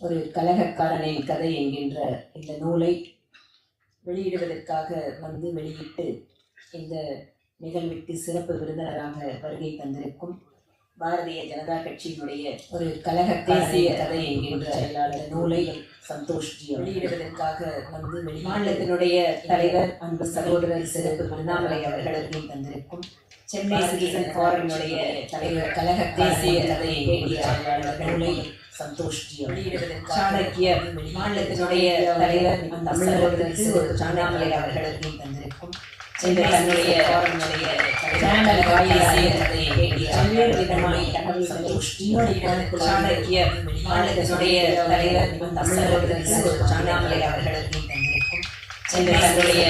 ஒரு கலகக்காரனின் கதை என்கின்ற இந்த நூலை வெளியிடுவதற்காக வந்து வெளியிட்டு இந்த நிகழ்விற்கு சிறப்பு விருந்தினராக வருகை தந்திருக்கும் பாரதிய ஜனதா கட்சியினுடைய ஒரு கலக தேசிய கதை என்கின்ற செயலாளர் நூலை சந்தோஷ்ஜி வெளியிடுவதற்காக வந்து வெளி மாநிலத்தினுடைய தலைவர் அன்பு சகோதரர் சிறப்பு அண்ணாமலை அவர்களுக்கு தந்திருக்கும் சென்னை சிட்டிசன் ஃபாரனுடைய தலைவர் கலக தேசிய கதை என்கின்ற செயலாளர் நூலை சந்தோஷ்ஜி வெளியிடுவதற்காக சாணக்கிய மாநிலத்தினுடைய தலைவர் தமிழகத்திற்கு சிறப்பு அண்ணாமலை அவர்களுக்கு தந்திருக்கும். சென்னை தன்னுடைய பல்வேறு விதமான சாணக்கிய மாநிலத்தினுடைய தலைவர் தமிழகத்திற்கு அண்ணாமலை அவர்களுக்கு தந்திருக்கும். சென்னை தன்னுடைய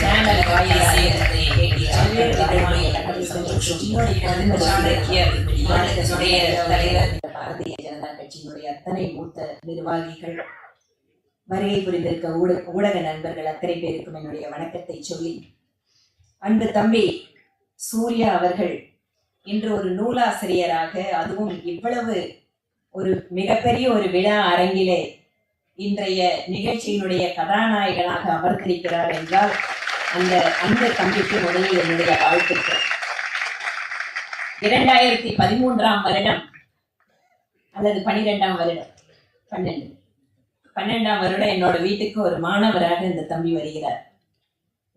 சேனல் வாயிலாக மாநிலத்தினுடைய தலைவர் பாரதிய ஜனதா கட்சியினுடைய அத்தனை மூத்த நிர்வாகிகள் வருகை புரிந்திருக்க ஊடக ஊடக நண்பர்கள் அத்தனை பேருக்கும் என்னுடைய வணக்கத்தை சொல்லி அன்பு தம்பி சூர்யா அவர்கள் இன்று ஒரு நூலாசிரியராக அதுவும் இவ்வளவு ஒரு மிகப்பெரிய ஒரு விழா அரங்கிலே இன்றைய நிகழ்ச்சியினுடைய கதாநாயகனாக அமர்ந்திருக்கிறார் என்றால் அந்த அன்பு தம்பிக்கு முதலில் என்னுடைய வாழ்த்துக்கள். இரண்டாயிரத்தி பதிமூன்றாம் வருடம் அல்லது பனிரெண்டாம் வருடம் பன்னெண்டு. பன்னெண்டாம் வருடம் என்னோட வீட்டுக்கு ஒரு மாணவராக இந்த தம்பி வருகிறார்.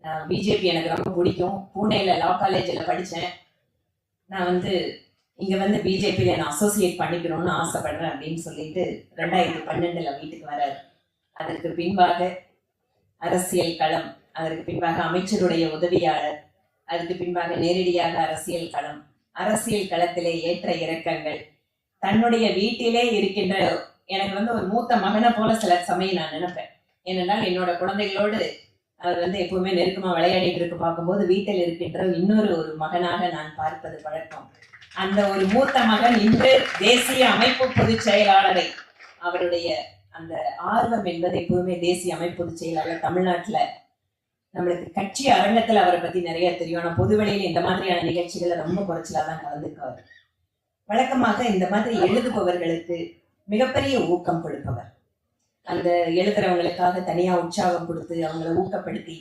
நான் பிஜேபி எனக்கு ரொம்ப பிடிக்கும். பூனேல லா காலேஜில் படித்தேன் நான் வந்து இங்கே வந்து பிஜேபியில் நான் அசோசியேட் பண்ணிக்கணும்னு ஆசைப்படுறேன் அப்படின்னு சொல்லிட்டு ரெண்டாயிரத்தி பன்னெண்டில் வீட்டுக்கு வரார். அதற்கு பின்பாக அரசியல் களம் அதற்கு பின்பாக அமைச்சருடைய உதவியாளர் அதுக்கு பின்பாக நேரடியாக அரசியல் களம் அரசியல் களத்திலே ஏற்ற இறக்கங்கள். தன்னுடைய வீட்டிலே இருக்கின்ற எனக்கு வந்து ஒரு மூத்த மகனை போல சில சமயம் நான் நினைப்பேன். ஏனென்றால் என்னோட குழந்தைகளோடு அவர் வந்து எப்பவுமே நெருக்கமா விளையாடிட்டு இருக்க பார்க்கும்போது வீட்டில் இருக்கின்ற இன்னொரு ஒரு மகனாக நான் பார்ப்பது பழக்கம். அந்த ஒரு மூத்த மகன் இன்று தேசிய அமைப்பு பொதுச் செயலாளரை அவருடைய அந்த ஆர்வம் என்பது எப்பவுமே தேசிய அமைப்பு பொதுச் செயலாளர் தமிழ்நாட்டில் நம்மளுக்கு கட்சி அரங்கத்துல அவரை பத்தி நிறைய தெரியும். ஆனா பொதுவெளியில இந்த மாதிரியான நிகழ்ச்சிகளை ரொம்ப குறைச்சலா தான் கலந்துக்குவார் வழக்கமாக இந்த மாதிரி எழுதுபவர்களுக்கு மிகப்பெரிய ஊக்கம் கொடுப்பவர். அந்த எழுதுறவங்களுக்காக தனியா உற்சாகம் கொடுத்து அவங்களை ஊக்கப்படுத்தி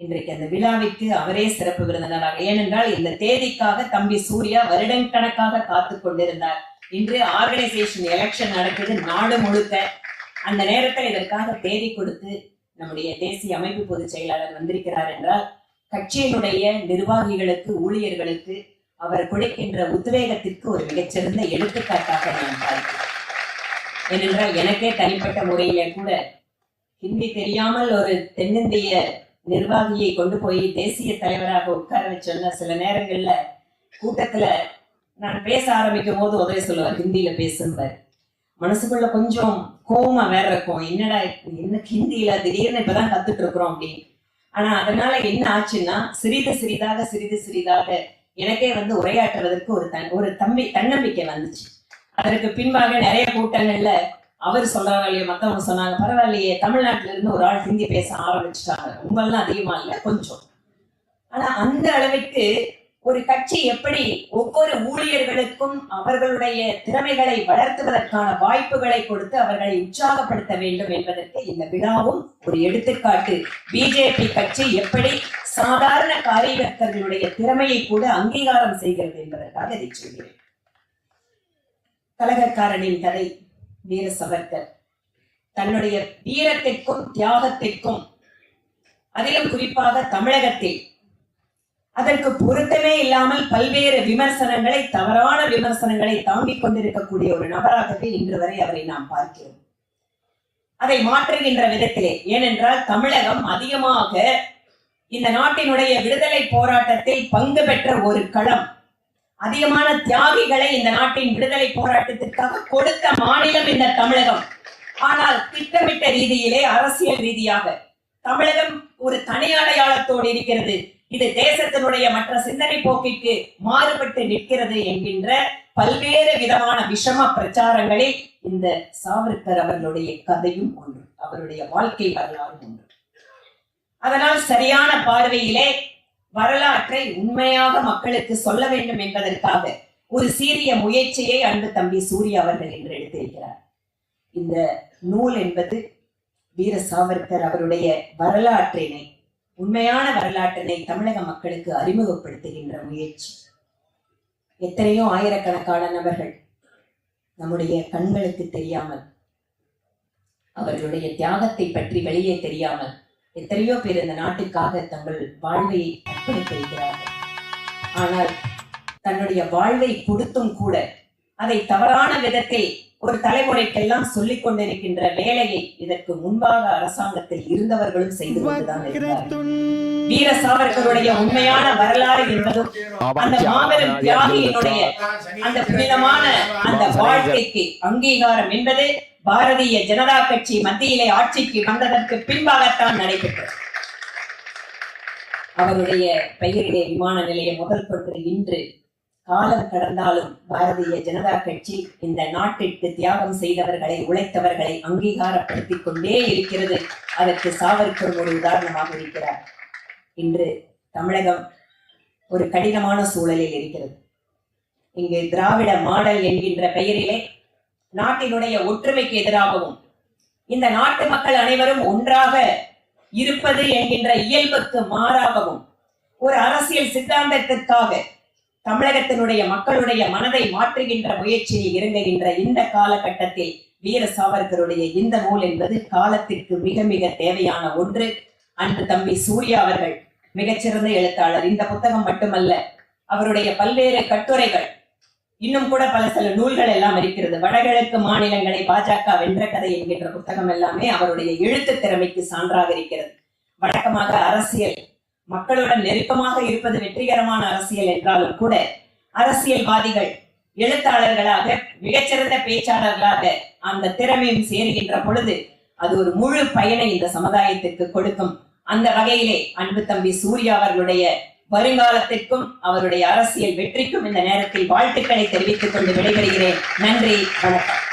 இன்றைக்கு அந்த விழாவிற்கு அவரே சிறப்பு விருந்தினராக. ஏனென்றால் இந்த தேதிக்காக தம்பி சூர்யா வருடக்கணக்காக காத்து கொண்டிருந்தார். இன்று ஆர்கனைசேஷன் எலெக்ஷன் நடக்குது. நாடு முழுக்க அந்த நேரத்தில் இதற்காக தேதி கொடுத்து நம்முடைய தேசிய அமைப்பு பொதுச் செயலாளர் வந்திருக்கிறார் என்றால் கட்சியினுடைய நிர்வாகிகளுக்கு ஊழியர்களுக்கு அவர் கொடுக்கின்ற உத்வேகத்திற்கு ஒரு மிகச்சிறந்த எடுத்துக்காட்டாக நான் பார்க்கிறேன். ஏனென்றால் எனக்கே தனிப்பட்ட முறையில கூட ஹிந்தி தெரியாமல் ஒரு தென்னிந்திய நிர்வாகியை கொண்டு போய் தேசிய தலைவராக உட்கார வச்சோன்னா சில நேரங்கள்ல கூட்டத்துல நான் பேச ஆரம்பிக்கும் போது உதவி சொல்லுவார் ஹிந்தியில பேசும்பார். மனசுக்குள்ள கொஞ்சம் கோவமா வேற இருக்கும். என்னடா என்ன ஹிந்தியில திடீர்னு இப்பதான் கத்துட்டு இருக்கிறோம் அப்படின்னு. ஆனா அதனால என்ன ஆச்சுன்னா சிறிது சிறிதாக சிறிது சிறிதாக எனக்கே வந்து உரையாற்றுவதற்கு ஒரு தன் ஒரு தம்பி தன்னம்பிக்கை வந்துச்சு. அதற்கு பின்பாக நிறைய கூட்டங்கள்ல அவர் சொல்றாங்க இல்லையா மத்தவங்க சொன்னாங்க பரவாயில்லையே தமிழ்நாட்டுல இருந்து ஒரு ஆள் ஹிந்தி பேச ஆரம்பிச்சுட்டாங்க. ரொம்பலாம் அதிகமா இல்லை கொஞ்சம். ஆனா அந்த அளவுக்கு ஒரு கட்சி எப்படி ஒவ்வொரு ஊழியர்களுக்கும் அவர்களுடைய திறமைகளை வளர்த்துவதற்கான வாய்ப்புகளை கொடுத்து அவர்களை உற்சாகப்படுத்த வேண்டும் என்பதற்கு இந்த விழாவும் ஒரு எடுத்துக்காட்டு. பிஜேபி கட்சி எப்படி சாதாரண காரியகர்த்தர்களுடைய திறமையை கூட அங்கீகாரம் செய்கிறது என்பதற்காக இதை சொல்கிறேன். கலகக்காரனின் கதை வீர சவர்கர் தன்னுடைய வீரத்திற்கும் தியாகத்திற்கும் அதிலும் குறிப்பாக தமிழகத்தில் அதற்கு பொருத்தமே இல்லாமல் பல்வேறு விமர்சனங்களை தவறான விமர்சனங்களை தாங்கிக் கொண்டிருக்கக்கூடிய ஒரு நபராகவே இன்று வரை அவரை நாம் பார்க்கிறோம். அதை மாற்றுகின்ற விதத்திலே ஏனென்றால் தமிழகம் அதிகமாக இந்த நாட்டினுடைய விடுதலை போராட்டத்தில் பங்கு பெற்ற ஒரு களம். அதிகமான தியாகிகளை இந்த நாட்டின் விடுதலை போராட்டத்திற்காக கொடுத்த மாநிலம் இந்த தமிழகம். ஆனால் திட்டமிட்ட ரீதியிலே அரசியல் ரீதியாக தமிழகம் ஒரு தனி அடையாளத்தோடு இருக்கிறது. இது தேசத்தினுடைய மற்ற சிந்தனை போக்கிற்கு மாறுபட்டு நிற்கிறது என்கின்ற பல்வேறு விதமான விஷம பிரச்சாரங்களில் இந்த சாவர்கர் அவர்களுடைய கதையும் ஒன்று அவருடைய வாழ்க்கை வரலாறு ஒன்று. அதனால் சரியான பார்வையிலே வரலாற்றை உண்மையாக மக்களுக்கு சொல்ல வேண்டும் என்பதற்காக ஒரு சீரிய முயற்சியை அன்பு தம்பி சூர்யா அவர்கள் என்று எடுத்திருக்கிறார். இந்த நூல் என்பது வீர சாவர்கர் அவருடைய வரலாற்றினை உண்மையான வரலாற்றினை தமிழக மக்களுக்கு அறிமுகப்படுத்துகின்ற முயற்சி. எத்தனையோ ஆயிரக்கணக்கான நபர்கள் நம்முடைய கண்களுக்கு தெரியாமல் அவர்களுடைய தியாகத்தை பற்றி வெளியே தெரியாமல் எத்தனையோ பேர் இந்த நாட்டுக்காக தங்கள் வாழ்வை அர்ப்பணித்திருக்கிறார்கள். ஆனால் தன்னுடைய வாழ்வை கொடுத்தும் கூட அதை தவறான விதத்தில் ஒரு தலைமுறைக்கெல்லாம் சொல்லிக் கொண்டிருக்கின்ற வேலையை இதற்கு முன்பாக அரசாங்கத்தில் இருந்தவர்களும் செய்து கொண்டுதான் வீர சாவர்கருடைய உண்மையான வரலாறு என்பதும் அந்த மாபெரும் தியாகியினுடைய அந்த புனிதமான அந்த வாழ்க்கைக்கு அங்கீகாரம் என்பது பாரதிய ஜனதா கட்சி மத்தியிலே ஆட்சிக்கு வந்ததற்கு பின்பாகத்தான் நடைபெற்றது. அவருடைய பெயரிலே விமான நிலையம் முதல் கொண்டு இன்று காலம் கடந்தாலும் பாரதிய ஜனதா கட்சி இந்த நாட்டிற்கு தியாகம் செய்தவர்களை உழைத்தவர்களை அங்கீகாரப்படுத்திக் கொண்டே இருக்கிறது. அதற்கு சாவர்கர் ஒரு உதாரணமாக இருக்கிறார். இன்று தமிழகம் ஒரு கடினமான சூழலில் இருக்கிறது. இங்கு திராவிட மாடல் என்கின்ற பெயரிலே நாட்டினுடைய ஒற்றுமைக்கு எதிராகவும் இந்த நாட்டு மக்கள் அனைவரும் ஒன்றாக இருப்பது என்கின்ற இயல்புக்கு மாறாகவும் ஒரு அரசியல் சித்தாந்தத்திற்காக தமிழகத்தினுடைய மக்களுடைய மனதை மாற்றுகின்ற முயற்சியில் இறங்குகின்ற இந்த காலகட்டத்தில் வீர சாவர்கருடைய இந்த நூல் என்பது காலத்திற்கு மிக மிக தேவையான ஒன்று. அன்று தம்பி சூர்யா அவர்கள் மிகச்சிறந்த எழுத்தாளர். இந்த புத்தகம் மட்டுமல்ல அவருடைய பல்வேறு கட்டுரைகள் இன்னும் கூட பல சில நூல்கள் எல்லாம் இருக்கிறது. வடகிழக்கு மாநிலங்களை பாஜக வென்ற கதை என்கின்ற புத்தகம் எல்லாமே அவருடைய எழுத்து திறமைக்கு சான்றாக இருக்கிறது. வழக்கமாக அரசியல் மக்களுடன் நெருக்கமாக இருப்பது வெற்றிகரமான அரசியல் என்றாலும் கூட அரசியல்வாதிகள் எழுத்தாளர்களாக மிகச்சிறந்த பேச்சாளர்களாக அந்த திறமையும் சேருகின்ற பொழுது அது ஒரு முழு பயனை இந்த சமுதாயத்திற்கு கொடுக்கும். அந்த வகையிலே அன்பு தம்பி சூர்யா அவர்களுடைய வருங்காலத்திற்கும் அவருடைய அரசியல் வெற்றிக்கும் இந்த நேரத்தில் வாழ்த்துக்களை தெரிவித்துக் கொண்டு விடைபெறுகிறேன். நன்றி வணக்கம்.